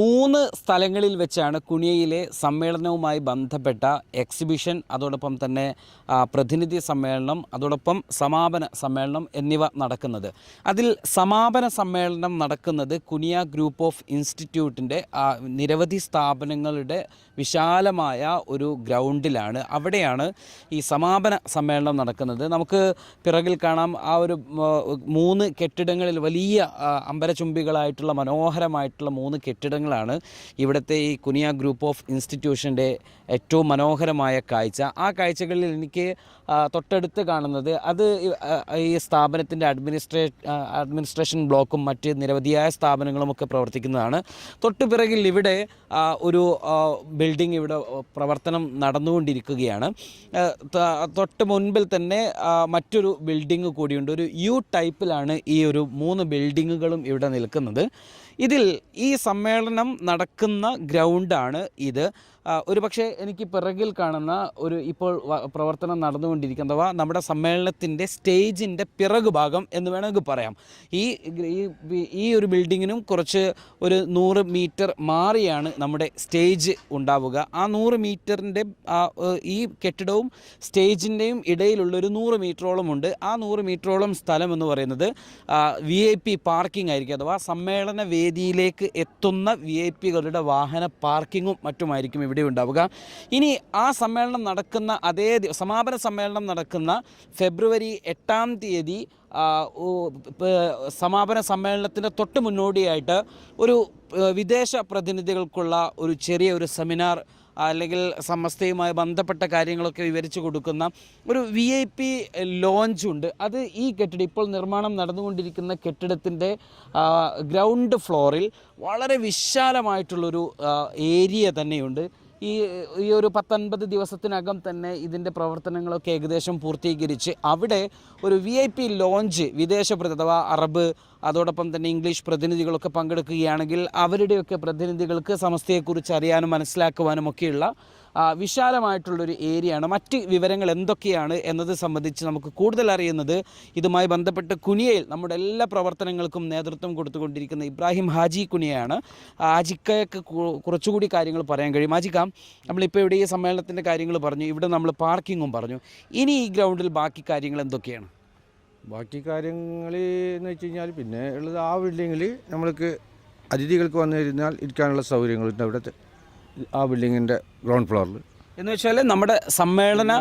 മൂന്ന് സ്ഥലങ്ങളിൽ വെച്ചാണ് കുണിയയിലെ സമ്മേളനവുമായി ബന്ധപ്പെട്ട എക്സിബിഷൻ അതോടൊപ്പം തന്നെ പ്രതിനിധി സമ്മേളനം അതോടൊപ്പം സമാപന സമ്മേളനം എന്നിവ നടക്കുന്നത്. അതിൽ സമാപന സമ്മേളനം നടക്കുന്നത് കുനിയ ഗ്രൂപ്പ് ഓഫ് ഇൻസ്റ്റിറ്റ്യൂട്ടിന്റെ നിരവധി സ്ഥാപനങ്ങളുടെ വിശാലമായ ഒരു ഗ്രൗണ്ടിലാണ്. അവിടെയാണ് ഈ സമാപന സമ്മേളനം നടക്കുന്നത്. നമുക്ക് പിറകിൽ കാണാം ആ ഒരു മൂന്ന് കെട്ടിടങ്ങളിൽ വലിയ അമ്പരചുംബികളായിട്ടുള്ള മനോഹരമായിട്ടുള്ള മൂന്ന് കെട്ടിടങ്ങളാണ് ഇവിടുത്തെ ഈ കുനിയ ഗ്രൂപ്പ് ഓഫ് ഇൻസ്റ്റിറ്റ്യൂഷന്റെ ഏറ്റവും മനോഹരമായ കാഴ്ച. ആ കാഴ്ചകളിൽ എനിക്ക് തൊട്ടടുത്ത് കാണുന്നത് അത് ഈ- സ്ഥാപനത്തിന്റെ അഡ്മിനിസ്ട്രേ അഡ്മിനിസ്ട്രേഷൻ ബ്ലോക്കും മറ്റ് നിരവധിയായ സ്ഥാപനങ്ങളുമൊക്കെ പ്രവർത്തിക്കുന്നതാണ്. തൊട്ടു പിറകിൽ ഇവിടെ ഒരു ബിൽഡിംഗ് ഇവിടെ പ്രവർത്തനം നടന്നുകൊണ്ടിരിക്കുകയാണ്. തൊട്ട് മുൻപിൽ തന്നെ മറ്റൊരു ബിൽഡിംഗ് കൂടിയുണ്ട്. ഒരു യു ടൈപ്പിലാണ് ഈ ഒരു മൂന്ന് ബിൽഡിങ്ങുകളും ഇവിടെ നിൽക്കുന്നത്. ഇതിൽ ഈ സമ്മേളനം നടക്കുന്ന ഗ്രൗണ്ടാണ് ഇത്. ഒരു പക്ഷേ എനിക്ക് പിറകിൽ കാണുന്ന ഒരു ഇപ്പോൾ പ്രവർത്തനം നടന്നുകൊണ്ടിരിക്കുന്നവ നമ്മുടെ സമ്മേളനത്തിന്റെ സ്റ്റേജിന്റെ പിറകു ഭാഗം എന്ന് വേണമെങ്കിൽ പറയാം. ഈ ഈ ഒരു ബിൽഡിങ്ങിനും കുറച്ച് ഒരു നൂറ് മീറ്റർ മാറിയാണ് നമ്മുടെ സ്റ്റേജ് ഉണ്ടാവുക. ആ നൂറ് മീറ്ററിന്റെ ഈ കെട്ടിടവും സ്റ്റേജിന്റെയും ഇടയിലുള്ള ഒരു നൂറ് മീറ്ററോളം ഉണ്ട്. ആ നൂറ് മീറ്ററോളം സ്ഥലം എന്ന് പറയുന്നത് വി ഐ പി പാർക്കിംഗ് ആയിരിക്കും. അഥവാ സമ്മേളന വേദിയിലേക്ക് എത്തുന്ന വി ഐ പികളുടെ വാഹന പാർക്കിങ്ങും മറ്റുമായിരിക്കും ഇവിടെ ഉണ്ടാവുക. ഇനി ആ സമ്മേളനം നടക്കുന്ന അതേ സമാപന സമ്മേളനം നടക്കുന്ന ഫെബ്രുവരി എട്ടാം തീയതി സമാപന സമ്മേളനത്തിന് തൊട്ട് മുന്നോടിയായിട്ട് ഒരു വിദേശ പ്രതിനിധികൾക്കുള്ള ഒരു ചെറിയ ഒരു സെമിനാർ അല്ലെങ്കിൽ സമസ്തയുമായി ബന്ധപ്പെട്ട കാര്യങ്ങളൊക്കെ വിവരിച്ചു കൊടുക്കുന്ന ഒരു വി ഐ പി ലോഞ്ചുണ്ട് അത് ഈ കെട്ടിടം ഇപ്പോൾ നിർമ്മാണം നടന്നുകൊണ്ടിരിക്കുന്ന കെട്ടിടത്തിന്റെ ഗ്രൗണ്ട് ഫ്ലോറിൽ വളരെ വിശാലമായിട്ടുള്ളൊരു ഏരിയ തന്നെയുണ്ട്. ഈ ഈ ഒരു പത്തൊൻപത് ദിവസത്തിനകം തന്നെ ഇതിന്റെ പ്രവർത്തനങ്ങളൊക്കെ ഏകദേശം പൂർത്തീകരിച്ച് അവിടെ ഒരു വി ഐ പി ലോഞ്ച് വിദേശ അഥവാ അറബ് അതോടൊപ്പം തന്നെ ഇംഗ്ലീഷ് പ്രതിനിധികളൊക്കെ പങ്കെടുക്കുകയാണെങ്കിൽ അവരുടെയൊക്കെ പ്രതിനിധികൾക്ക് സമസ്തയെക്കുറിച്ച് അറിയാനും മനസ്സിലാക്കുവാനും ഒക്കെയുള്ള വിശാലമായിട്ടുള്ളൊരു ഏരിയയാണ്. മറ്റ് വിവരങ്ങൾ എന്തൊക്കെയാണ് എന്നത് സംബന്ധിച്ച് നമുക്ക് കൂടുതൽ അറിയുന്നത് ഇതുമായി ബന്ധപ്പെട്ട് കുനിയയിൽ നമ്മുടെ എല്ലാ പ്രവർത്തനങ്ങൾക്കും നേതൃത്വം കൊടുത്തുകൊണ്ടിരിക്കുന്ന ഇബ്രാഹിം ഹാജി കുനിയയാണ്. ഹാജിക്കയ്ക്ക് കുറച്ചുകൂടി കാര്യങ്ങൾ പറയാൻ കഴിയും. ഹാജിക്ക നമ്മളിപ്പോൾ ഇവിടെ ഈ സമ്മേളനത്തിന്റെ കാര്യങ്ങൾ പറഞ്ഞു. ഇവിടെ നമ്മൾ പാർക്കിങ്ങും പറഞ്ഞു. ഇനി ഈ ഗ്രൗണ്ടിൽ ബാക്കി കാര്യങ്ങൾ എന്തൊക്കെയാണ്? ബാക്കി കാര്യങ്ങൾ എന്ന് വെച്ച് കഴിഞ്ഞാൽ പിന്നെ ഉള്ളത് ആ ബിൽഡിങ്ങിൽ നമ്മൾക്ക് അതിഥികൾക്ക് വന്നു കഴിഞ്ഞാൽ ഇരിക്കാനുള്ള സൗകര്യങ്ങളുണ്ട് അവിടുത്തെ. ആ ബിൽഡിങ്ങിന്റെ ഗ്രൗണ്ട് ഫ്ലോറിൽ. എന്ന് വെച്ചാൽ നമ്മുടെ സമ്മേളന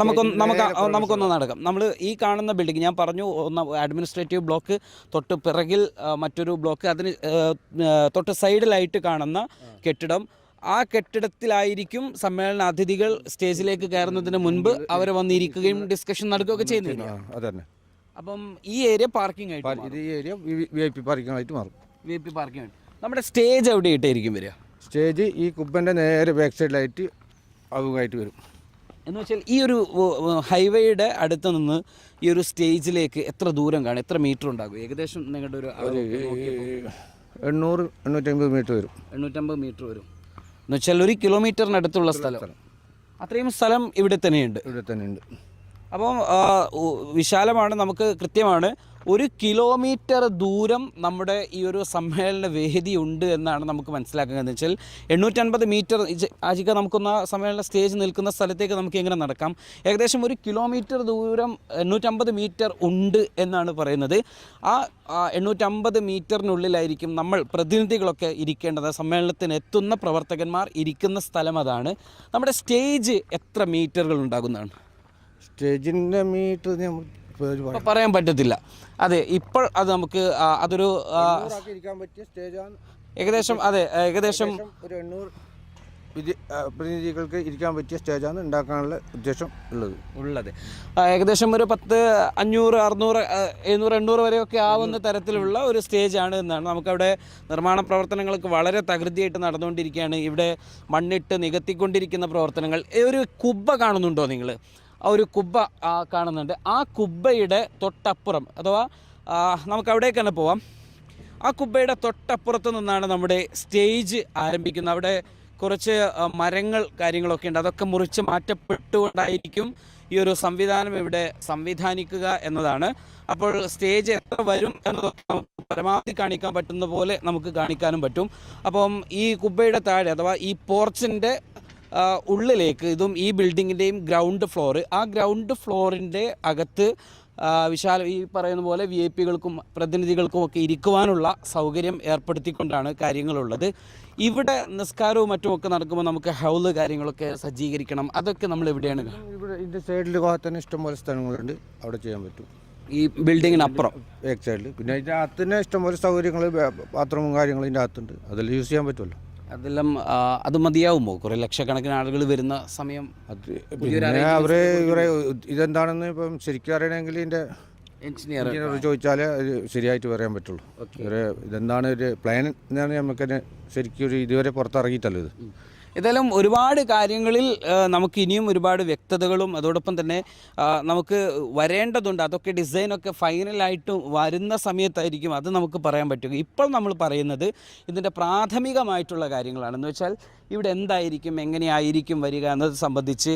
നമുക്ക് നമുക്ക് നമുക്കൊന്ന് നടക്കാം. നമ്മൾ ഈ കാണുന്ന ബിൽഡിംഗ് ഞാൻ പറഞ്ഞു ഒന്ന് അഡ്മിനിസ്ട്രേറ്റീവ് ബ്ലോക്ക് തൊട്ട് പിറകിൽ മറ്റൊരു ബ്ലോക്ക് അതിന് തൊട്ട് സൈഡിലായിട്ട് കാണുന്ന കെട്ടിടം. ആ കെട്ടിടത്തിലായിരിക്കും സമ്മേളന അതിഥികൾ സ്റ്റേജിലേക്ക് കയറുന്നതിന് മുൻപ് അവർ വന്നിരിക്കുകയും ഡിസ്കഷൻ നടക്കുകയൊക്കെ ചെയ്യുന്നില്ല അതന്നെ അപ്പം ഈ ഏരിയ പാർക്കിംഗ് ആയിട്ട് ഈ area V I P parking മാറും. വി പി പാർക്കിംഗ് ആയിട്ട് നമ്മുടെ സ്റ്റേജ് എവിടെ ഇട്ടായിരിക്കും വരിക? സ്റ്റേജ് ഈ കുപ്പന്റെ നേരെ ബാക്ക് സൈഡിലായിട്ട് അവുമായിട്ട് വരും. എന്ന് വെച്ചാൽ ഈ ഒരു ഹൈവേയുടെ അടുത്ത് നിന്ന് ഈ ഒരു സ്റ്റേജിലേക്ക് എത്ര ദൂരം കാണും? എത്ര മീറ്റർ ഉണ്ടാകും? ഏകദേശം നിങ്ങളുടെ ഒരു എണ്ണൂറ് എണ്ണൂറ്റമ്പത് മീറ്റർ വരും. എണ്ണൂറ്റമ്പത് മീറ്റർ വരും. എന്ന് വെച്ചാൽ ഒരു കിലോമീറ്ററിനടുത്തുള്ള സ്ഥലം. അത്രയും സ്ഥലം ഇവിടെ തന്നെയുണ്ട്. ഇവിടെ തന്നെ ഉണ്ട് അപ്പം വിശാലമാണ് നമുക്ക് കൃത്യമാണ്. ഒരു കിലോമീറ്റർ ദൂരം നമ്മുടെ ഈ ഒരു സമ്മേളന വേദി ഉണ്ട് എന്നാണ് നമുക്ക് മനസ്സിലാക്കുക എന്ന് വെച്ചാൽ എണ്ണൂറ്റൻപത് മീറ്റർ ആജിക്ക നമുക്കൊന്ന് സമ്മേളന സ്റ്റേജ് നിൽക്കുന്ന സ്ഥലത്തേക്ക് നമുക്ക് എങ്ങനെ നടക്കാം? ഏകദേശം ഒരു കിലോമീറ്റർ ദൂരം എണ്ണൂറ്റമ്പത് മീറ്റർ ഉണ്ട് എന്നാണ് പറയുന്നത്. ആ എണ്ണൂറ്റമ്പത് മീറ്ററിനുള്ളിലായിരിക്കും നമ്മൾ പ്രതിനിധികളൊക്കെ ഇരിക്കേണ്ടത്. സമ്മേളനത്തിന് എത്തുന്ന പ്രവർത്തകന്മാർ ഇരിക്കുന്ന സ്ഥലം അതാണ്. നമ്മുടെ സ്റ്റേജ് എത്ര മീറ്ററുകൾ ഉണ്ടാകുന്നതാണ്? സ്റ്റേജിന്റെ മീറ്റർ പറയാൻ പറ്റത്തില്ല. അതെ ഇപ്പോൾ അത് നമുക്ക് അതൊരു ഏകദേശം അതെ ഏകദേശം ഒരു എണ്ണൂറ് പ്രതിനിധികൾക്ക് ഇരിക്കാൻ പറ്റിയ സ്റ്റേജാണ് ഉണ്ടാക്കാനുള്ള ഉദ്ദേശം ഉള്ളത്. ഉള്ളത്. ഏകദേശം ഒരു പത്ത് അഞ്ഞൂറ് അറുന്നൂറ് എഴുന്നൂറ് എണ്ണൂറ് വരെയൊക്കെ ആവുന്ന തരത്തിലുള്ള ഒരു സ്റ്റേജാണ് എന്നാണ്. നമുക്കവിടെ നിർമ്മാണ പ്രവർത്തനങ്ങൾക്ക് വളരെ തകൃതിയായിട്ട് നടന്നുകൊണ്ടിരിക്കുകയാണ്. ഇവിടെ മണ്ണിട്ട് നികത്തിക്കൊണ്ടിരിക്കുന്ന പ്രവർത്തനങ്ങൾ. ഒരു കുബ്ബ കാണുന്നുണ്ടോ നിങ്ങൾ? ഒരു കുബ്ബ കാണുന്നുണ്ട്. ആ കുബ്ബയുടെ തൊട്ടപ്പുറം അഥവാ നമുക്ക് അവിടേക്ക് തന്നെ പോവാം. ആ കുബ്ബയുടെ തൊട്ടപ്പുറത്ത് നിന്നാണ് നമ്മുടെ സ്റ്റേജ് ആരംഭിക്കുന്നത്. അവിടെ കുറച്ച് മരങ്ങൾ കാര്യങ്ങളൊക്കെ ഉണ്ട്. അതൊക്കെ മുറിച്ച് മാറ്റപ്പെട്ടുകൊണ്ടായിരിക്കും ഈ ഒരു സംവിധാനം ഇവിടെ സംവിധാനിക്കുക എന്നതാണ്. അപ്പോൾ സ്റ്റേജ് എത്ര വരും എന്നതൊക്കെ നമുക്ക് പരമാവധി കാണിക്കാൻ പറ്റുന്ന പോലെ നമുക്ക് കാണിക്കാനും പറ്റും. അപ്പം ഈ കുബ്ബയുടെ താഴെ അഥവാ ഈ പോർച്ചിന്റെ ഉള്ളിലേക്ക് ഇതും ഈ ബിൽഡിങ്ങിന്റെയും ഗ്രൗണ്ട് ഫ്ലോർ ആ ഗ്രൗണ്ട് ഫ്ലോറിന്റെ അകത്ത് വിശാല ഈ പറയുന്ന പോലെ വി ഐ പികൾക്കും പ്രതിനിധികൾക്കും ഒക്കെ ഇരിക്കുവാനുള്ള സൗകര്യം ഏർപ്പെടുത്തിക്കൊണ്ടാണ് കാര്യങ്ങളുള്ളത്. ഇവിടെ നിസ്കാരവും മറ്റുമൊക്കെ നടക്കുമ്പോൾ നമുക്ക് ഹൗൽ കാര്യങ്ങളൊക്കെ സജ്ജീകരിക്കണം. അതൊക്കെ നമ്മൾ എവിടെയാണ്? ഇവിടെ ഇതിന്റെ സൈഡിൽ തന്നെ ഇഷ്ടംപോലെ സ്ഥലങ്ങളുണ്ട്. അവിടെ ചെയ്യാൻ പറ്റും. ഈ ബിൽഡിങ്ങിനപ്പുറം ബാക്ക് സൈഡിൽ പിന്നെ ഇതിന്റെ അകത്ത് തന്നെ ഇഷ്ടംപോലെ സൗകര്യങ്ങൾ ബാത്റൂമും കാര്യങ്ങളും ഇതിന്റെ അകത്തുണ്ട് അതെല്ലാം യൂസ് ചെയ്യാൻ പറ്റുമല്ലോ. അതെല്ലാം അത് മതിയാവുമോ? കുറേ ലക്ഷക്കണക്കിന് ആളുകൾ വരുന്ന സമയം പിന്നെ അവർ ഇവരെ ഇതെന്താണെന്ന് ഇപ്പം ശരിക്കും അറിയണമെങ്കിൽ ഇതിന്റെ എഞ്ചിനീയർ ചോദിച്ചാൽ ശരിയായിട്ട് പറയാൻ പറ്റുള്ളൂ. ഇവരെ ഇതെന്താണ് ഒരു പ്ലാൻ എന്നാണ് നമുക്കതിന് ശരിക്കും ഒരു ഇതുവരെ പുറത്തിറങ്ങിയിട്ടല്ലോ ഇത് ഏതായാലും ഒരുപാട് കാര്യങ്ങളിൽ നമുക്ക് ഇനിയും ഒരുപാട് വ്യക്തതകളും അതോടൊപ്പം തന്നെ നമുക്ക് വരേണ്ടതുണ്ട്. അതൊക്കെ ഡിസൈനൊക്കെ ഫൈനലായിട്ട് വരുന്ന സമയത്തായിരിക്കും അത് നമുക്ക് പറയാൻ പറ്റുക. ഇപ്പോൾ നമ്മൾ പറയുന്നത് ഇതിന്റെ പ്രാഥമികമായിട്ടുള്ള കാര്യങ്ങളാണെന്ന് വെച്ചാൽ ഇവിടെ എന്തായിരിക്കും എങ്ങനെയായിരിക്കും വരിക എന്നത് സംബന്ധിച്ച്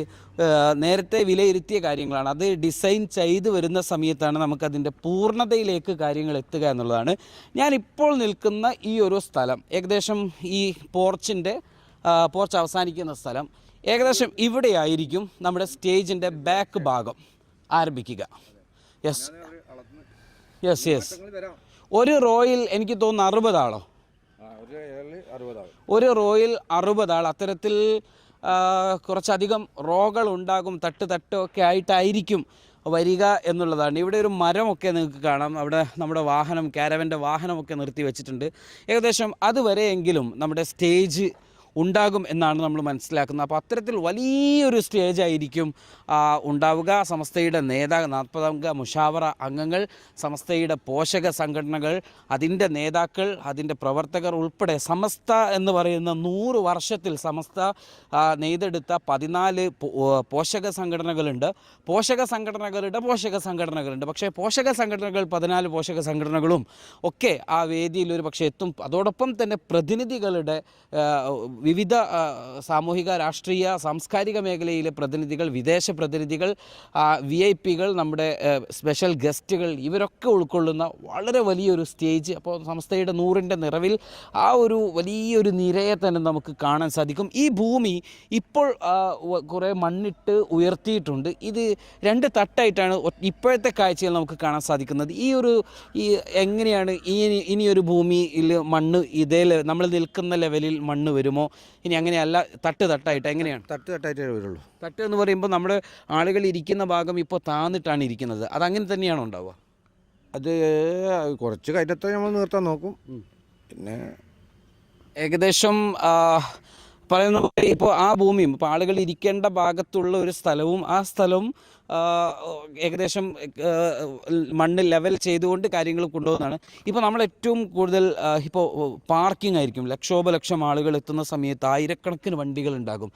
നേരത്തെ വിലയിരുത്തിയ കാര്യങ്ങളാണ്. അത് ഡിസൈൻ ചെയ്ത് വരുന്ന സമയത്താണ് നമുക്കതിന്റെ പൂർണതയിലേക്ക് കാര്യങ്ങൾ എത്തുക എന്നുള്ളതാണ്. ഞാനിപ്പോൾ നിൽക്കുന്ന ഈ ഒരു സ്ഥലം ഏകദേശം ഈ പോർച്ചിന്റെ പോർച്ച് അവസാനിക്കുന്ന സ്ഥലം. ഏകദേശം ഇവിടെയായിരിക്കും നമ്മുടെ സ്റ്റേജിന്റെ ബാക്ക് ഭാഗം ആരംഭിക്കുക. യെസ് യെസ് യെസ് ഒരു റോയിൽ എനിക്ക് തോന്നുന്നു അറുപതാളോ? ഒരു റോയിൽ അറുപതാൾ. അത്തരത്തിൽ കുറച്ചധികം റോകൾ ഉണ്ടാകും തട്ട് തട്ടൊക്കെ ആയിട്ടായിരിക്കും വരിക എന്നുള്ളതാണ്. ഇവിടെ ഒരു മരമൊക്കെ നിങ്ങൾക്ക് കാണാം. അവിടെ നമ്മുടെ വാഹനം കാരവന്റെ വാഹനമൊക്കെ നിർത്തി വെച്ചിട്ടുണ്ട്. ഏകദേശം അതുവരെയെങ്കിലും നമ്മുടെ സ്റ്റേജ് ഉണ്ടാകും എന്നാണ് നമ്മൾ മനസ്സിലാക്കുന്നത്. അപ്പോൾ അത്തരത്തിൽ വലിയൊരു സ്റ്റേജ് ആയിരിക്കും ഉണ്ടാവുക. സമസ്തയുടെ നേതാ നാൽപ്പതംഗ മുഷാവറ അംഗങ്ങൾ സമസ്തയുടെ പോഷക സംഘടനകൾ അതിന്റെ നേതാക്കൾ അതിന്റെ പ്രവർത്തകർ ഉൾപ്പെടെ സമസ്ത എന്ന് പറയുന്ന നൂറ് വർഷത്തിൽ സമസ്ത നെയ്തെടുത്ത പതിനാല് പോഷക സംഘടനകളുണ്ട്. പോഷക സംഘടനകളുടെ പോഷക സംഘടനകളുണ്ട്. പക്ഷേ പോഷക സംഘടനകൾ പതിനാല് പോഷക സംഘടനകളും ഒക്കെ ആ വേദിയിൽ ഒരു പക്ഷേ എത്തും. അതോടൊപ്പം തന്നെ പ്രതിനിധികളുടെ വിവിധ സാമൂഹിക രാഷ്ട്രീയ സാംസ്കാരിക മേഖലയിലെ പ്രതിനിധികൾ വിദേശ പ്രതിനിധികൾ വി ഐ പികൾ നമ്മുടെ സ്പെഷ്യൽ ഗസ്റ്റുകൾ ഇവരൊക്കെ ഉൾക്കൊള്ളുന്ന വളരെ വലിയൊരു സ്റ്റേജ് അപ്പോൾ സംസ്ഥയുടെ നൂറിന്റെ നിറവിൽ ആ ഒരു വലിയൊരു നിരയെ തന്നെ നമുക്ക് കാണാൻ സാധിക്കും. ഈ ഭൂമി ഇപ്പോൾ കുറേ മണ്ണിട്ട് ഉയർത്തിയിട്ടുണ്ട്. ഇത് രണ്ട് തട്ടായിട്ടാണ് ഇപ്പോഴത്തെ കാഴ്ചയിൽ നമുക്ക് കാണാൻ സാധിക്കുന്നത്. ഈ ഒരു ഈ എങ്ങനെയാണ് ഈ ഇനിയൊരു ഭൂമിയിൽ മണ്ണ് ഇതേ നമ്മൾ നിൽക്കുന്ന ലെവലിൽ മണ്ണ് വരുമോ? ഇനി അങ്ങനെയല്ല തട്ട് തട്ടായിട്ട് എങ്ങനെയാണ്? തട്ട് തട്ടായിട്ടേ വരുള്ളൂ. തട്ട് എന്ന് പറയുമ്പോൾ നമ്മൾ ആളുകൾ ഇരിക്കുന്ന ഭാഗം ഇപ്പോൾ താന്നിട്ടാണ് ഇരിക്കുന്നത്. അത് അങ്ങനെ തന്നെയാണ് ഉണ്ടാവുക? അത് കുറച്ച് കയറ്റത്തെ നമ്മൾ നിർത്താൻ നോക്കും. പിന്നെ ഏകദേശം പറയുന്ന പോലെ ഇപ്പോൾ ആ ഭൂമിയും ഇപ്പോൾ ആളുകൾ ഇരിക്കേണ്ട ഭാഗത്തുള്ള ഒരു സ്ഥലവും ആ സ്ഥലവും ഏകദേശം മണ്ണ് ലെവൽ ചെയ്തുകൊണ്ട് കാര്യങ്ങൾ കൊണ്ടുപോകുന്നതാണ്. ഇപ്പോൾ നമ്മൾ ഏറ്റവും കൂടുതൽ ഇപ്പോൾ പാർക്കിംഗ് ആയിരിക്കും. ലക്ഷോപലക്ഷം ആളുകൾ എത്തുന്ന സമയത്ത് ആയിരക്കണക്കിന് വണ്ടികൾ ഉണ്ടാകും.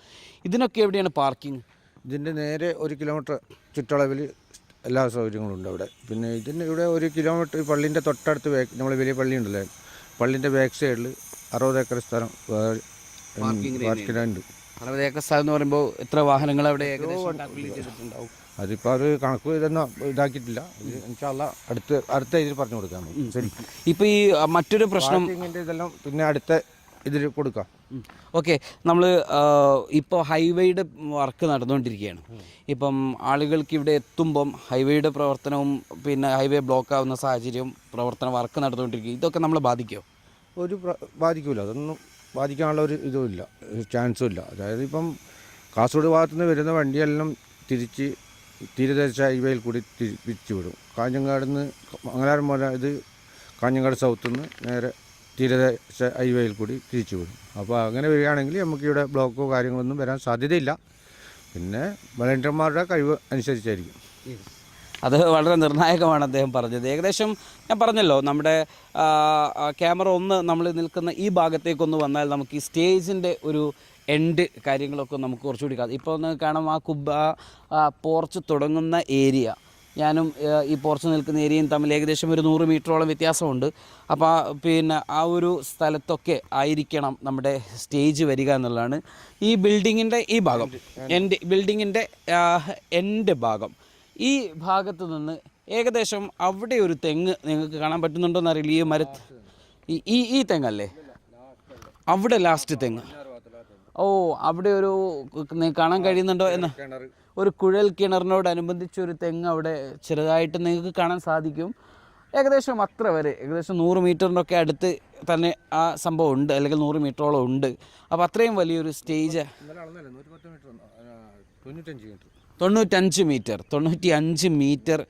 ഇതിനൊക്കെ എവിടെയാണ് പാർക്കിംഗ് ഇതിന്റെ നേരെ ഒരു കിലോമീറ്റർ ചുറ്റളവിൽ എല്ലാ സൗകര്യങ്ങളും ഉണ്ട് അവിടെ. പിന്നെ ഇതിന് ഇവിടെ ഒരു കിലോമീറ്റർ ഈ പള്ളീന്റെ തൊട്ടടുത്ത് ബാക്ക് നമ്മൾ വലിയ പള്ളി ഉണ്ടല്ലേ? പള്ളിന്റെ ബാക്ക് സൈഡിൽ അറുപത് ഏക്കർ സ്ഥലം പാർക്കിംഗ് ഉണ്ട് അറുപത് ഏക്കർ സ്ഥലം എന്ന് പറയുമ്പോൾ എത്ര വാഹനങ്ങൾ അവിടെ ഏകദേശം അതിപ്പോൾ അത് കണക്ക് ഇതൊന്നും ഇതാക്കിയിട്ടില്ല. ഇത് ഇൻഷാല്ല അടുത്ത് അടുത്ത ഇതിൽ പറഞ്ഞു കൊടുക്കാം ശരി. ഇപ്പോൾ ഈ മറ്റൊരു പ്രശ്നം ഇതെല്ലാം പിന്നെ അടുത്ത ഇതിൽ കൊടുക്കാം. ഓക്കെ. നമ്മൾ ഇപ്പോൾ ഹൈവേയുടെ വർക്ക് നടന്നുകൊണ്ടിരിക്കുകയാണ്. ഇപ്പം ആളുകൾക്ക് ഇവിടെ എത്തുമ്പം ഹൈവേയുടെ പ്രവർത്തനവും പിന്നെ ഹൈവേ ബ്ലോക്ക് ആവുന്ന സാഹചര്യവും പ്രവർത്തന വർക്ക് നടന്നുകൊണ്ടിരിക്കുക ഇതൊക്കെ നമ്മളെ ബാധിക്കുമോ ഒരു ബാധിക്കില്ല അതൊന്നും ബാധിക്കാനുള്ള ഒരു ഇതുമില്ല. ചാൻസും ഇല്ല. അതായത് ഇപ്പം കാസർഗോഡ് ഭാഗത്തുനിന്ന് വരുന്ന വണ്ടിയെല്ലാം തിരിച്ച് തീരദേശ ഹൈവേയിൽ കൂടി തിരിച്ചു വിടും. കാഞ്ഞങ്ങാട് നിന്ന് മംഗലാരം പോലെ ഇത് കാഞ്ഞങ്ങാട് സൗത്ത് നിന്ന് നേരെ തീരദേശ ഹൈവേയിൽ കൂടി തിരിച്ചു വിടും. അപ്പോൾ അങ്ങനെ വരികയാണെങ്കിൽ നമുക്ക് ഇവിടെ ബ്ലോക്കോ കാര്യങ്ങളൊന്നും വരാൻ സാധ്യതയില്ല. പിന്നെ വളണ്ടിയർമാരുടെ കഴിവ് അനുസരിച്ചായിരിക്കും. അത് വളരെ നിർണായകമാണ് അദ്ദേഹം പറഞ്ഞത്. ഏകദേശം ഞാൻ പറഞ്ഞല്ലോ നമ്മുടെ ക്യാമറ ഒന്ന് നമ്മൾ നിൽക്കുന്ന ഈ ഭാഗത്തേക്കൊന്ന് വന്നാൽ നമുക്ക് ഈ സ്റ്റേജിന്റെ ഒരു എൻഡ് കാര്യങ്ങളൊക്കെ നമുക്ക് കുറച്ചുകൂടി കാണാം. ഇപ്പോൾ ഒന്ന് കാണാം ആ കുബ പോർച്ച് തുടങ്ങുന്ന ഏരിയ ഞാനും ഈ പോർച്ച് നിൽക്കുന്ന ഏരിയയും തമ്മിൽ ഏകദേശം ഒരു നൂറ് മീറ്ററോളം വ്യത്യാസമുണ്ട്. അപ്പോൾ ആ പിന്നെ ആ ഒരു സ്ഥലത്തൊക്കെ ആയിരിക്കണം നമ്മുടെ സ്റ്റേജ് വരിക എന്നുള്ളതാണ് ഈ ബിൽഡിങ്ങിന്റെ ഈ ഭാഗം. എന്റെ ബിൽഡിങ്ങിന്റെ എന്റെ ഭാഗം. ഈ ഭാഗത്ത് നിന്ന് ഏകദേശം അവിടെ ഒരു തെങ്ങ് നിങ്ങൾക്ക് കാണാൻ പറ്റുന്നുണ്ടോ എന്നറിയില്ല ഈ മര ഈ ഈ ഈ തെങ്ങല്ലേ? അവിടെ ലാസ്റ്റ് തെങ്ങ്. ഓ അവിടെ ഒരു കാണാൻ കഴിയുന്നുണ്ടോ എന്ന്? ഒരു കുഴൽ കിണറിനോടനുബന്ധിച്ച് ഒരു തെങ്ങ് അവിടെ ചെറുതായിട്ട് നിങ്ങൾക്ക് കാണാൻ സാധിക്കും. ഏകദേശം അത്ര വരെ ഏകദേശം നൂറ് മീറ്ററിന്റെ ഒക്കെ അടുത്ത് തന്നെ ആ സംഭവം ഉണ്ട് അല്ലെങ്കിൽ നൂറ് മീറ്ററോളം ഉണ്ട്. അപ്പോൾ അത്രയും വലിയൊരു സ്റ്റേജ്. തൊണ്ണൂറ്റഞ്ച് മീറ്റർ. തൊണ്ണൂറ്റഞ്ച് മീറ്റർ തൊണ്ണൂറ്റി അഞ്ച് മീറ്റർ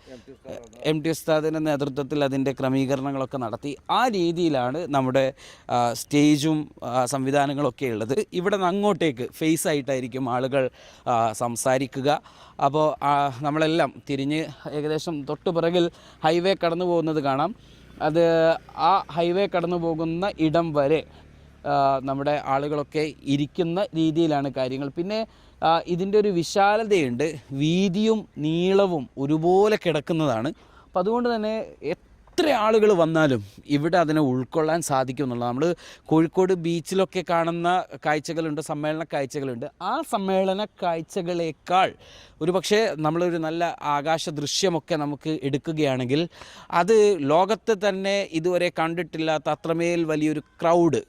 എം ടി ഉസ്താദിന്റെ നേതൃത്വത്തിൽ അതിന്റെ ക്രമീകരണങ്ങളൊക്കെ നടത്തി. ആ രീതിയിലാണ് നമ്മുടെ സ്റ്റേജും സംവിധാനങ്ങളൊക്കെ ഉള്ളത്. ഇവിടെ നിന്ന് അങ്ങോട്ടേക്ക് ഫേസ് ആയിട്ടായിരിക്കും ആളുകൾ സംസാരിക്കുക. അപ്പോൾ നമ്മളെല്ലാം തിരിഞ്ഞ് ഏകദേശം തൊട്ടു പിറകിൽ ഹൈവേ കടന്നു പോകുന്നത് കാണാം. അത് ആ ഹൈവേ കടന്നു പോകുന്ന ഇടം വരെ നമ്മുടെ ആളുകളൊക്കെ ഇരിക്കുന്ന രീതിയിലാണ് കാര്യങ്ങൾ. പിന്നെ ഇതിന്റെ ഒരു വിശാലതയുണ്ട്. വീതിയും നീളവും ഒരുപോലെ കിടക്കുന്നതാണ്. അപ്പം അതുകൊണ്ട് തന്നെ എത്ര ആളുകൾ വന്നാലും ഇവിടെ അതിനെ ഉൾക്കൊള്ളാൻ സാധിക്കും എന്നുള്ളത് നമ്മൾ കോഴിക്കോട് ബീച്ചിലൊക്കെ കാണുന്ന കാഴ്ചകളുണ്ട് സമ്മേളന കാഴ്ചകളുണ്ട്. ആ സമ്മേളന കാഴ്ചകളേക്കാൾ ഒരു പക്ഷേ നമ്മളൊരു നല്ല ആകാശ ദൃശ്യമൊക്കെ നമുക്ക് എടുക്കുകയാണെങ്കിൽ അത് ലോകത്ത് തന്നെ ഇതുവരെ കണ്ടിട്ടില്ലാത്ത അത്രമേൽ വലിയൊരു ക്രൗഡ്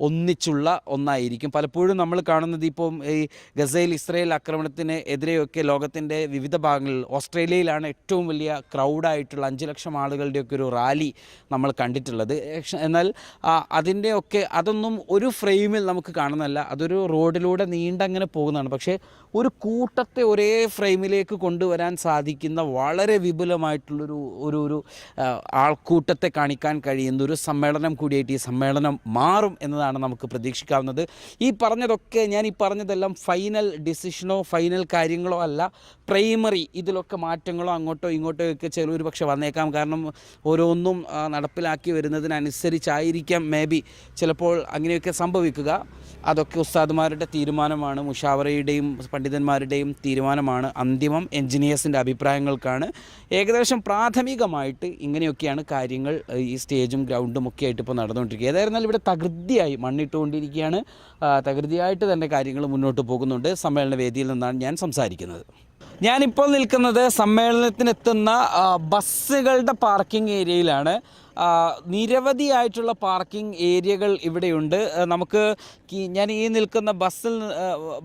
ഒന്നിച്ചുള്ള ഒന്നായിരിക്കും. പലപ്പോഴും നമ്മൾ കാണുന്നത് ഇപ്പം ഈ ഗസയിൽ ഇസ്രയേൽ ആക്രമണത്തിന് എതിരെയൊക്കെ ലോകത്തിന്റെ വിവിധ ഭാഗങ്ങളിൽ ഓസ്ട്രേലിയയിലാണ് ഏറ്റവും വലിയ ക്രൗഡായിട്ടുള്ള അഞ്ച് ലക്ഷം ആളുകളുടെയൊക്കെ ഒരു റാലി നമ്മൾ കണ്ടിട്ടുള്ളത്. എന്നാൽ അതിന്റെയൊക്കെ അതൊന്നും ഒരു ഫ്രെയിമിൽ നമുക്ക് കാണുന്നതല്ല. അതൊരു റോഡിലൂടെ നീണ്ടങ്ങനെ പോകുന്നതാണ്. പക്ഷേ ഒരു കൂട്ടത്തെ ഒരേ ഫ്രെയിമിലേക്ക് കൊണ്ടുവരാൻ സാധിക്കുന്ന വളരെ വിപുലമായിട്ടുള്ളൊരു ഒരു ഒരു ആൾക്കൂട്ടത്തെ കാണിക്കാൻ കഴിയുന്ന ഒരു സമ്മേളനം കൂടിയായിട്ട് ഈ സമ്മേളനം മാറും എന്നതാണ് നമുക്ക് പ്രതീക്ഷിക്കാവുന്നത്. ഈ പറഞ്ഞതൊക്കെ ഞാൻ ഈ പറഞ്ഞതെല്ലാം ഫൈനൽ ഡിസിഷനോ ഫൈനൽ കാര്യങ്ങളോ അല്ല പ്രൈമറി ഇതിലൊക്കെ മാറ്റങ്ങളോ അങ്ങോട്ടോ ഇങ്ങോട്ടോ ഒക്കെ ചെറിയൊരു പക്ഷെ വന്നേക്കാം. കാരണം ഓരോന്നും നടപ്പിലാക്കി വരുന്നതിനനുസരിച്ചായിരിക്കാം. മേ ബി ചിലപ്പോൾ അങ്ങനെയൊക്കെ സംഭവിക്കുക. അതൊക്കെ ഉസ്താദുമാരുടെ തീരുമാനമാണ്. മുഷാവറയുടെയും പണ്ഡിതന്മാരുടെയും തീരുമാനമാണ്. അന്തിമം എൻജിനീയേഴ്സിന്റെ അഭിപ്രായങ്ങൾക്കാണ്. ഏകദേശം പ്രാഥമികമായിട്ട് ഇങ്ങനെയൊക്കെയാണ് കാര്യങ്ങൾ ഈ സ്റ്റേജും ഗ്രൗണ്ടും ഒക്കെ ആയിട്ട് ഇപ്പോൾ നടന്നുകൊണ്ടിരിക്കുക. ഏതായിരുന്നാലും ഇവിടെ തകൃതിയായി മണ്ണിട്ടുകൊണ്ടിരിക്കുകയാണ്. തകൃതിയായിട്ട് തന്നെ കാര്യങ്ങൾ മുന്നോട്ട് പോകുന്നുണ്ട്. സമ്മേളന വേദിയിൽ നിന്നാണ് ഞാൻ സംസാരിക്കുന്നത്. ഞാനിപ്പോൾ നിൽക്കുന്നത് സമ്മേളനത്തിനെത്തുന്ന ബസ്സുകളുടെ പാർക്കിംഗ് ഏരിയയിലാണ്. നിരവധിയായിട്ടുള്ള പാർക്കിംഗ് ഏരിയകൾ ഇവിടെയുണ്ട്. നമുക്ക് ഞാൻ ഈ നിൽക്കുന്ന ബസ്സിൽ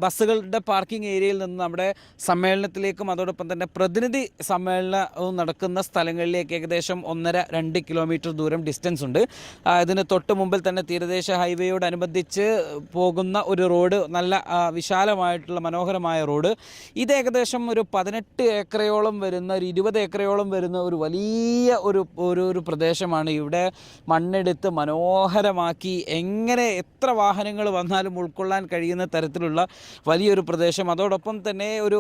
ബസ്സുകളുടെ പാർക്കിംഗ് ഏരിയയിൽ നിന്ന് നമ്മുടെ സമ്മേളനത്തിലേക്കും അതോടൊപ്പം തന്നെ പ്രതിനിധി സമ്മേളനവും നടക്കുന്ന സ്ഥലങ്ങളിലേക്ക് ഏകദേശം ഒന്നര രണ്ട് കിലോമീറ്റർ ദൂരം ഡിസ്റ്റൻസ് ഉണ്ട്. ഇതിന് തൊട്ട് മുമ്പിൽ തന്നെ തീരദേശ ഹൈവേയോടനുബന്ധിച്ച് പോകുന്ന ഒരു റോഡ് നല്ല വിശാലമായിട്ടുള്ള മനോഹരമായ റോഡ്. ഇത് ഏകദേശം ഒരു പതിനെട്ട് ഏക്കറയോളം വരുന്ന ഒരു ഇരുപത് ഏക്കറയോളം വരുന്ന ഒരു വലിയ ഒരു ഒരു ഒരു പ്രദേശമാണ് ഇവിടെ മണ്ണെടുത്ത് മനോഹരമാക്കി എങ്ങനെ എത്ര വാഹനങ്ങൾ വന്നാലും ഉൾക്കൊള്ളാൻ കഴിയുന്ന തരത്തിലുള്ള വലിയൊരു പ്രദേശം. അതോടൊപ്പം തന്നെ ഒരു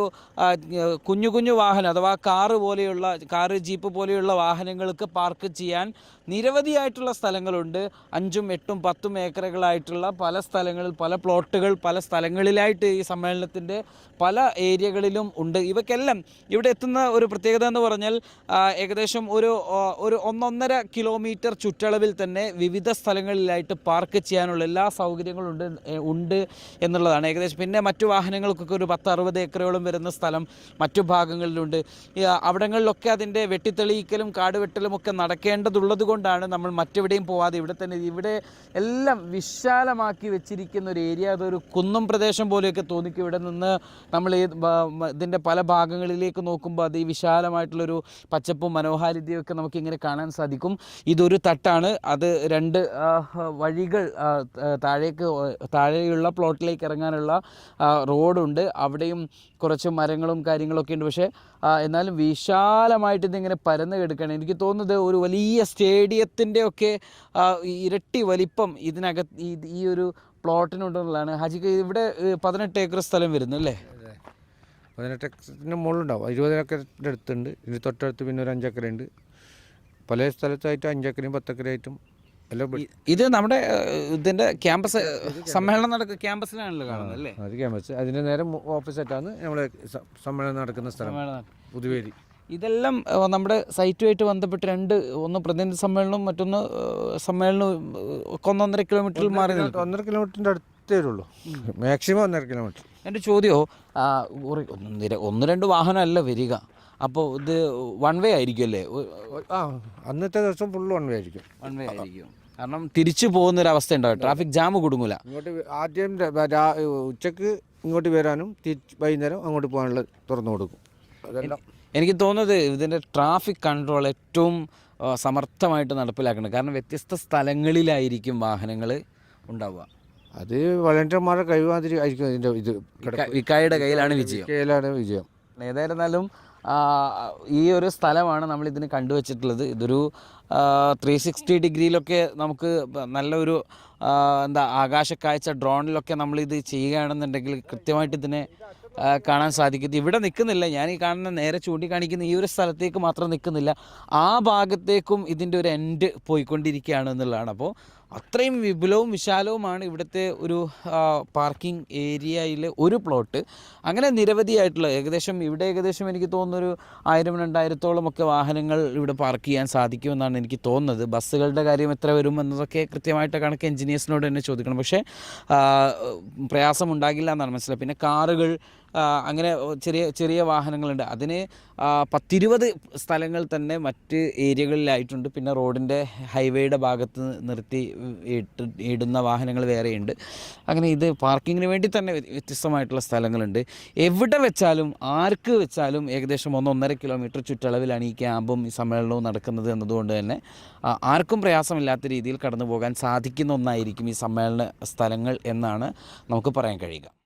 കുഞ്ഞു കുഞ്ഞു വാഹനം അഥവാ കാറ് പോലെയുള്ള കാറ് ജീപ്പ് പോലെയുള്ള വാഹനങ്ങൾക്ക് പാർക്ക് ചെയ്യാൻ നിരവധിയായിട്ടുള്ള സ്ഥലങ്ങളുണ്ട്. അഞ്ചും എട്ടും പത്തും ഏക്കറുകളായിട്ടുള്ള പല സ്ഥലങ്ങളിൽ പല പ്ലോട്ടുകൾ പല സ്ഥലങ്ങളിലായിട്ട് ഈ സമ്മേളനത്തിന്റെ പല ഏരിയകളിലും ഉണ്ട്. ഇവയ്ക്കെല്ലാം ഇവിടെ എത്തുന്ന ഒരു പ്രത്യേകത എന്ന് പറഞ്ഞാൽ ഏകദേശം ഒരു ഒരു ഒന്നൊന്നര കിലോമീറ്റർ ചുറ്റളവിൽ തന്നെ വിവിധ സ്ഥലങ്ങളിലായിട്ട് പാർക്ക് ചെയ്യാനുള്ള എല്ലാ സൗകര്യങ്ങളും ഉണ്ട് ഉണ്ട് എന്നുള്ളതാണ്. ഏകദേശം പിന്നെ മറ്റു വാഹനങ്ങൾക്കൊക്കെ ഒരു പത്ത് അറുപത് ഏക്കറോളം വരുന്ന സ്ഥലം മറ്റു ഭാഗങ്ങളിലുണ്ട്. അവിടങ്ങളിലൊക്കെ അതിന്റെ വെട്ടിത്തെളിയിക്കലും കാട് വെട്ടലും ഒക്കെ നടക്കേണ്ടതുള്ളത് കൊണ്ടാണ് നമ്മൾ മറ്റെവിടെയും പോവാതെ ഇവിടെ തന്നെ ഇവിടെ എല്ലാം വിശാലമാക്കി വെച്ചിരിക്കുന്ന ഒരു ഏരിയ. അതൊരു കുന്നും പ്രദേശം പോലെയൊക്കെ തോന്നിക്കും. ഇവിടെ നിന്ന് നമ്മൾ ഈ ഇതിന്റെ പല ഭാഗങ്ങളിലേക്ക് നോക്കുമ്പോൾ അത് ഈ വിശാലമായിട്ടുള്ളൊരു പച്ചപ്പും മനോഹാരിതയൊക്കെ നമുക്ക് ഇങ്ങനെ കാണാൻ സാധിക്കും. ഇതൊരു തട്ടാണ്. അത് രണ്ട് വഴികൾ താഴേക്ക് താഴെയുള്ള പ്ലോട്ടിലേക്ക് ഇറങ്ങാനുള്ള റോഡുണ്ട്. അവിടെയും കുറച്ച് മരങ്ങളും കാര്യങ്ങളൊക്കെ ഉണ്ട്. പക്ഷേ എന്നാലും വിശാലമായിട്ട് ഇതിങ്ങനെ പരന്ന് കിടക്കുകയാണ്. എനിക്ക് തോന്നുന്നത് ഒരു വലിയ സ്റ്റേഡിയത്തിന്റെ ഒക്കെ ഇരട്ടി വലിപ്പം ഇതിനകത്ത് ഈ ഒരു പ്ലോട്ടിനുണ്ടെന്നുള്ളതാണ് ഹജി ഇവിടെ പതിനെട്ട് ഏക്കർ സ്ഥലം വരുന്നു അല്ലേ? പതിനെട്ട് ഏക്കറിന്റെ മുകളിലുണ്ടാവും. ഇരുപത് ഏക്കറിന്റെ അടുത്തുണ്ട്. ഇതിന് തൊട്ടടുത്ത് പിന്നെ ഒരു അഞ്ചേക്കറുണ്ട് പല സ്ഥലത്തായിട്ട് അഞ്ചേക്കരയും പത്തേക്കരയായിട്ടും ഇത് നമ്മുടെ ഇതിന്റെ ക്യാമ്പസ് സമ്മേളനം നടക്കുന്ന ക്യാമ്പസിലാണല്ലോ കാണുന്നത് അല്ലേ? അത് ക്യാമ്പസ്. അതിന്റെ നേരെ ഓപ്പോസിറ്റാണ് നമ്മളെ സ- സമ്മേളനം നടക്കുന്ന സ്ഥലം. പുതുവേരി ഇതെല്ലാം നമ്മുടെ സൈറ്റുമായിട്ട് ബന്ധപ്പെട്ട് രണ്ട് ഒന്ന് പ്രതിനിധി സമ്മേളനവും മറ്റൊന്ന് സമ്മേളനവും ഒക്കെ ഒന്നൊന്നര കിലോമീറ്ററിൽ മാറി ഒന്നര കിലോമീറ്ററിന്റെ അടുത്തേ ഉള്ളൂ. മാക്സിമം ഒന്നര കിലോമീറ്റർ. എന്റെ ചോദ്യമോ ഒന്ന് രണ്ട് വാഹനമല്ല വരിക. അപ്പോൾ ഇത് വൺ വേ ആയിരിക്കും അല്ലേ ആ അന്നത്തെ ദിവസം ഫുൾ വൺ വേ ആയിരിക്കും. വൺ വേ ആയിരിക്കും. കാരണം തിരിച്ചു പോകുന്ന ഒരു അവസ്ഥ ഉണ്ടാവും ട്രാഫിക് ജാം കുടുങ്ങൂല. ഇങ്ങോട്ട് ആദ്യം ഉച്ചയ്ക്ക് ഇങ്ങോട്ട് വരാനും തിരിച്ച് വൈകുന്നേരം അങ്ങോട്ട് പോകാനുള്ള തുറന്നു കൊടുക്കും. അതെല്ലാം. എനിക്ക് തോന്നുന്നത് ഇതിന്റെ ട്രാഫിക് കൺട്രോൾ ഏറ്റവും സമർത്ഥമായിട്ട് നടപ്പിലാക്കണം. കാരണം വ്യത്യസ്ത സ്ഥലങ്ങളിലായിരിക്കും വാഹനങ്ങൾ ഉണ്ടാവുക. അത് വളണ്ടിയർമാരുടെ കഴിവാതിരി ആയിരിക്കും ഇതിന്റെ ഇത് വിക്ക- വിക്കായുടെ കയ്യിലാണ് വിജയം. കയ്യിലാണ് വിജയം. ഏതായിരുന്നാലും ഈ ഒരു സ്ഥലമാണ് നമ്മൾ ഇതിന് കണ്ടുവച്ചിട്ടുള്ളത്. ഇതൊരു ത്രീ സിക്സ്റ്റി ഡിഗ്രിയിലൊക്കെ നമുക്ക് നല്ലൊരു എന്താ ആകാശക്കാഴ്ച ഡ്രോണിലൊക്കെ നമ്മളിത് ചെയ്യുകയാണെന്നുണ്ടെങ്കിൽ കൃത്യമായിട്ട് ഇതിനെ കാണാൻ സാധിക്കും ഇത് ഇവിടെ നിൽക്കുന്നില്ല. ഞാൻ ഈ കാണുന്ന നേരെ ചൂണ്ടിക്കാണിക്കുന്ന ഈ ഒരു സ്ഥലത്തേക്ക് മാത്രം നിൽക്കുന്നില്ല. ആ ഭാഗത്തേക്കും ഇതിന്റെ ഒരു എൻഡ് പോയിക്കൊണ്ടിരിക്കുകയാണ് എന്നുള്ളതാണ്. അപ്പോൾ അത്രയും വിപുലവും വിശാലവുമാണ് ഇവിടുത്തെ ഒരു പാർക്കിംഗ് ഏരിയയിലെ ഒരു പ്ലോട്ട് അങ്ങനെ നിരവധിയായിട്ടുള്ള ഏകദേശം ഇവിടെ ഏകദേശം എനിക്ക് തോന്നുന്നൊരു ആയിരം രണ്ടായിരത്തോളം ഒക്കെ വാഹനങ്ങൾ ഇവിടെ പാർക്ക് ചെയ്യാൻ സാധിക്കുമെന്നാണ് എനിക്ക് തോന്നുന്നത്. ബസ്സുകളുടെ കാര്യം എത്ര വരും എന്നതൊക്കെ കൃത്യമായിട്ട് കണക്ക് എഞ്ചിനീയേഴ്സിനോട് തന്നെ ചോദിക്കണം. പക്ഷേ പ്രയാസമുണ്ടാകില്ല എന്നാണ് മനസ്സിലായത്. പിന്നെ കാറുകൾ അങ്ങനെ ചെറിയ ചെറിയ വാഹനങ്ങളുണ്ട്. അതിന് പത്തിരുപത് സ്ഥലങ്ങൾ തന്നെ മറ്റ് ഏരിയകളിലായിട്ടുണ്ട്. പിന്നെ റോഡിന്റെ ഹൈവേയുടെ ഭാഗത്ത് നിർത്തി ഇട്ട് ഇടുന്ന വാഹനങ്ങൾ വേറെയുണ്ട്. അങ്ങനെ ഇത് പാർക്കിങ്ങിന് വേണ്ടി തന്നെ വ്യ- വ്യത്യസ്തമായിട്ടുള്ള സ്ഥലങ്ങളുണ്ട്. എവിടെ വെച്ചാലും ആർക്ക് വെച്ചാലും ഏകദേശം ഒന്നൊന്നര കിലോമീറ്റർ ചുറ്റളവിലാണ് ഈ ക്യാമ്പും ഈ സമ്മേളനവും നടക്കുന്നത് എന്നതുകൊണ്ട് തന്നെ ആർക്കും പ്രയാസമില്ലാത്ത രീതിയിൽ കടന്നു പോകാൻ സാധിക്കുന്ന ഒന്നായിരിക്കും ഈ സമ്മേളന സ്ഥലങ്ങൾ എന്നാണ് നമുക്ക് പറയാൻ കഴിയുക.